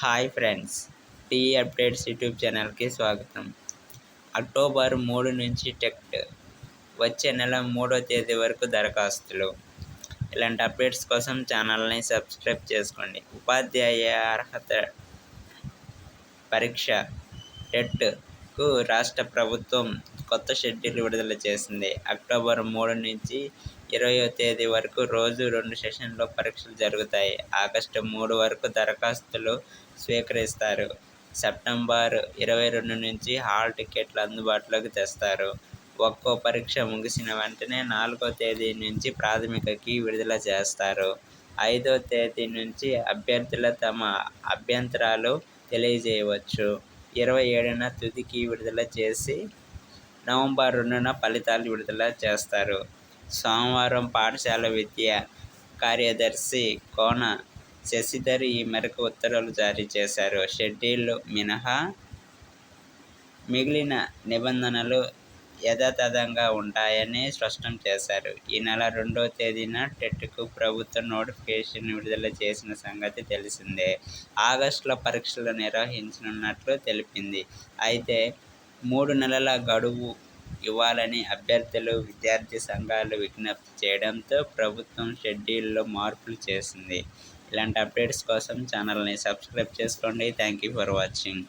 Hi friends T updates YouTube ఛానల్కి స్వాగతం. October మూడు నుంచి టెక్ట్ వచ్చే నెల మూడో తేదీ వరకు దరఖాస్తులు. ఇలాంటి అప్డేట్స్ కోసం ఛానల్ని సబ్స్క్రైబ్ చేసుకోండి. ఉపాధ్యాయ అర్హత పరీక్ష టెట్కు రాష్ట్ర ప్రభుత్వం కొత్త షెడ్యూల్ విడుదల చేసింది. అక్టోబర్ మూడు నుంచి ఇరవయో తేదీ వరకు రోజు రెండు సెషన్లో పరీక్షలు జరుగుతాయి. ఆగస్టు మూడు వరకు దరఖాస్తులు స్వీకరిస్తారు. సెప్టెంబర్ ఇరవై రెండు నుంచి హాల్ టికెట్లు అందుబాటులోకి తెస్తారు. ఒక్కో పరీక్ష ముగిసిన వెంటనే నాలుగో తేదీ నుంచి ప్రాథమికకి విడుదల చేస్తారు. ఐదో తేదీ నుంచి అభ్యర్థుల తమ అభ్యంతరాలు తెలియజేయవచ్చు. ఇరవై ఏడున తుదికి విడుదల చేసి నవంబర్ రెండున ఫలితాలు విడుదల చేస్తారు. సోమవారం పాఠశాల విద్య కార్యదర్శి కోన శశిధర్ ఈ మేరకు ఉత్తర్వులు జారీ చేశారు. షెడ్యూల్ మినహా మిగిలిన నిబంధనలు యథాతథంగా ఉంటాయని స్పష్టం చేశారు. ఈ నెల రెండవ తేదీన టెట్కు ప్రభుత్వం నోటిఫికేషన్ విడుదల చేసిన సంగతి తెలిసిందే. ఆగస్టులో పరీక్షలు నిర్వహించనున్నట్లు తెలిపింది. అయితే మూడు నెలల గడువు ఇవ్వాలని అభ్యర్థులు విద్యార్థి సంఘాలు విజ్ఞప్తి చేయడంతో ప్రభుత్వం షెడ్యూల్లో మార్పులు చేసింది. ఇలాంటి అప్డేట్స్ కోసం ఛానల్ని సబ్స్క్రైబ్ చేసుకోండి. Thank you for watching.